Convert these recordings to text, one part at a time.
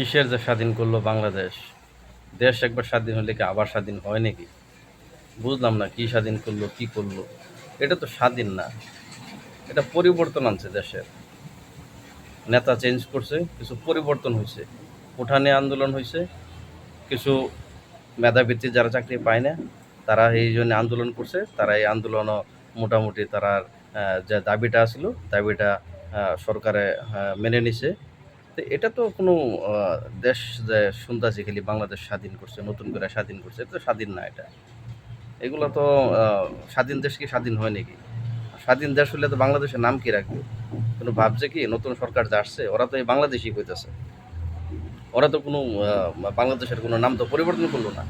কিসের যে স্বাধীন করল বাংলাদেশ? দেশ একবার স্বাধীন হলে কি আবার স্বাধীন হয় নাকি? বুঝলাম না কি স্বাধীন করল, কি করল। এটা তো স্বাধীন না। এটা পরিবর্তন আনছে দেশের। নেতা চেঞ্জ করছে, কিছু পরিবর্তন হয়েছে। উঠানে আন্দোলন হয়েছে, কিছু মেধাবৃত্তি যারা চাকরি পায় না, তারা এই জন্য আন্দোলন করছে। তারা এই আন্দোলনও মোটামুটি তারা যে দাবিটা ছিল দাবিটা সরকারে মেনে নিছে। তো এটা তো কোনো দেশ যে শুনতেছি খালি বাংলাদেশ স্বাধীন করছে, নতুন করে স্বাধীন করছে, এটা তো স্বাধীন না এটা। এগুলো তো স্বাধীন দেশ কি স্বাধীন হয় নাকি? স্বাধীন দেশ হলে তো বাংলাদেশের নাম কি রাখবে? কোনো ভাবছে কি নতুন সরকার যে আসছে, ওরা তো এই বাংলাদেশই কইতেছে। ওরা তো কোনো বাংলাদেশের কোনো নাম তো পরিবর্তন করল না।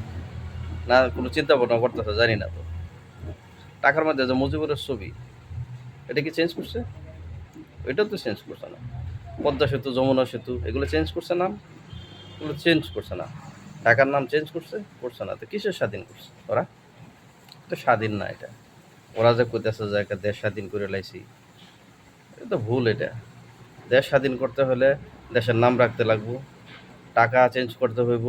না কোনো চিন্তা ভাবনা করতেছে, জানি না তো। টাকার মধ্যে যে মুজিবুরের ছবি, এটা কি চেঞ্জ করছে? এটাও তো চেঞ্জ করছে না। পদ্মা সেতু, যমুনা সেতু, এগুলো চেঞ্জ করছে নাম? এগুলো চেঞ্জ করছে না। ঢাকার নাম চেঞ্জ করছে করছে না। তো কিসের স্বাধীন করছে ওরা? এটা স্বাধীন না এটা। ওরা যে কইতেছে যে একটা দেশ স্বাধীন করে লাইছি, এটা তো ভুল এটা। দেশ স্বাধীন করতে হলে দেশের নাম রাখতে লাগবো, টাকা চেঞ্জ করতে হইব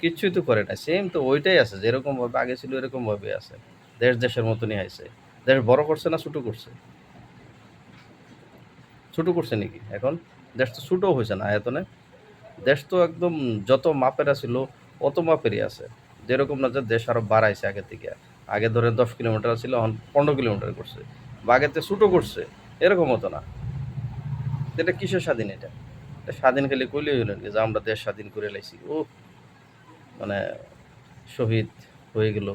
কিচ্ছুই তো করে না সেম তো ওইটাই আছে যেরকমভাবে আগে ছিল এরকমভাবে আছে। দেশ দেশের মতনই আছে দেশ বড় করছে না ছোটো করছে? ছোটো করছে নাকি এখন? দেশ তো ছোটো হয়েছে না আয়তনে। দেশ তো একদম যত মাপের ছিল অত মাপেরই আছে। যেরকম না যে দেশ আরও বাড়াইছে আগের থেকে। আগে ধরে দশ কিলোমিটার ছিল, এখন পনেরো কিলোমিটার করছে। বা থেকে ছোটো করছে, এরকম হতো না। এটা কিসের স্বাধীন এটা? স্বাধীন খালি কইলেই হইল যে আমরা দেশ স্বাধীন করে লাইছি? ও মানে শহীদ হয়ে গেল।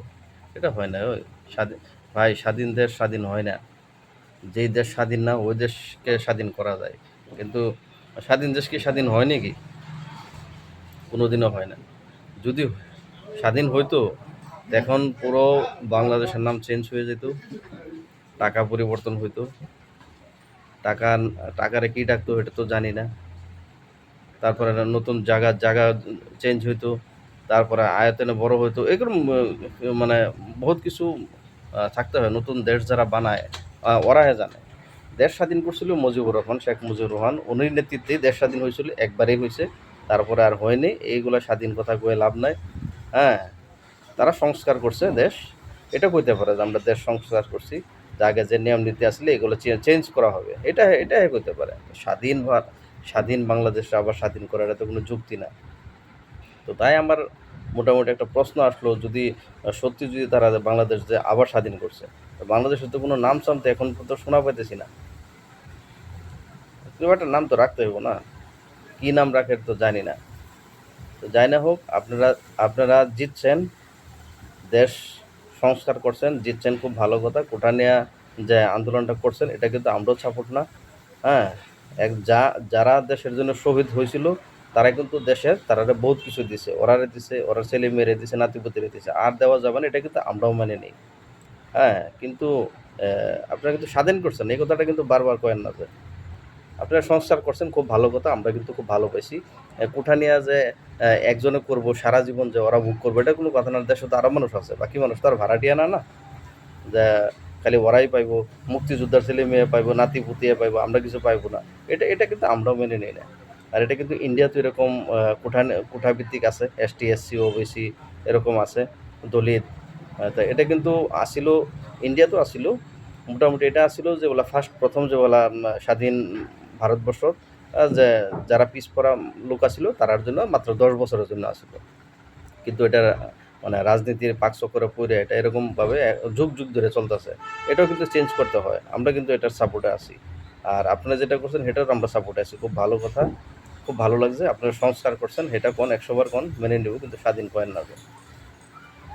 এটা হয় না, ওই স্বাধীন, ভাই স্বাধীন দেশ স্বাধীন হয় না। যেই দেশ স্বাধীন না, ওই দেশকে স্বাধীন করা যায়। কিন্তু স্বাধীন দেশ কি স্বাধীন হয় নাকি? কোনোদিনও হয় না। যদি স্বাধীন হইতো এখন পুরো বাংলাদেশের নাম চেঞ্জ হয়ে যেত, টাকা পরিবর্তন হইতো। টাকা, টাকারে কি ডাকতো এটা তো জানি না। তারপরে নতুন জায়গা জায়গা চেঞ্জ হইতো, তারপরে আয়তনে বড় হইতো। এগুলো মানে বহুত কিছু থাকতে হয়। নতুন দেশ যারা বানায় ওরাহে জানে। দেশ স্বাধীন করছিল মুজিবুর রহমান, শেখ মুজিবুর রহমান। উনির নেতৃত্বেই দেশ স্বাধীন হয়েছিল, একবারেই হয়েছে। তারপরে আর হয়নি। এইগুলো স্বাধীন কথা কয়ে লাভ নাই। হ্যাঁ তারা সংস্কার করছে দেশ। এটা কইতে পারে যে আমরা দেশ সংস্কার করছি। যে আগে যে নিয়ম নীতি আসলে এগুলো চেঞ্জ করা হবে। এটা এটা কইতে পারে। স্বাধীন স্বাধীন বাংলাদেশ আবার স্বাধীন করার তো কোনো যুক্তি না তো তাই আমার মোটামুটি একটা প্রশ্ন আসলো, যদি, সত্যি যদি তারা বাংলাদেশ যে আবার স্বাধীন করছে। তো বাংলাদেশের তো কোনো নাম সাম তো এখন তো শোনা পাইতেছি না। কেউ একটা নাম তো রাখতে হইব না। কি নাম রাখে তো জানি না। তো যাই না হোক, আপনারা আপনারা জিতছেন, দেশ সংস্কার করছেন, জিতছেন খুব ভালো কথা। কোটা নেয়া যে আন্দোলনটা করছেন, এটা কিন্তু আমরাও সাপোর্ট না। হ্যাঁ এক যা, যারা দেশের জন্য শহীদ হয়েছিল, তারা কিন্তু দেশের, তারা বহুত কিছু দিছে। ওরারে দিছে, ওরা ছেলে মেয়েরে দিছে, নাতিপুতিরে দিছে। আর দেওয়া যাবে না, এটা কিন্তু আমরাও মেনে নিই। হ্যাঁ কিন্তু আপনারা কিন্তু স্বাধীন করছেন, এই কথাটা কিন্তু বারবার কয়েন না যে। আপনারা সংস্কার করছেন, খুব ভালো কথা, আমরা কিন্তু খুব ভালো পাইছি। কোঠা নিয়ে যে একজনে করব, সারা জীবন যে ওরা বুক করব, এটা কোনো কথা না, দেশে তো আরও মানুষ আছে, বাকি মানুষ তো আর ভাড়াটিয়া না না। যে, খালি ওরাই পাইব, মুক্তিযোদ্ধার ছেলে মেয়ে পাইব, নাতি পুতিয়ে পাইব, আমরা কিছু পাইব না। এটা এটা কিন্তু আমরাও মেনে নিই না। আর এটা কিন্তু ইন্ডিয়াতে এরকম কোঠা কোঠাভিত্তিক আছে এসটি এসসি ওবিসি এরকম আছে, দলিত তা এটা কিন্তু আসিল ইন্ডিয়াতেও আসিল। মোটামুটি এটা আসিল যে ওলা ফার্স্ট প্রথম যে উম, স্বাধীন ভারতবর্ষ যে যারা পিছপড়া লোক আসিল তারার জন্য মাত্র দশ বছরের জন্য আসিল। কিন্তু এটা মানে রাজনীতির পাক চক্করে পড়ে এটা এরকমভাবে যুগ যুগ ধরে চলতেছে। এটাও কিন্তু চেঞ্জ করতে হয়। আমরা কিন্তু এটার সাপোর্টে আছি। আর আপনারা যেটা করছেন সেটাও আমরা সাপোর্টে আছি। খুব ভালো কথা। খুব ভালো লাগছে। আপনারা সংস্কার করছেন। সেটা কোন একশোবার কোন মেনে নেব। কিন্তু স্বাধীন কয়েন না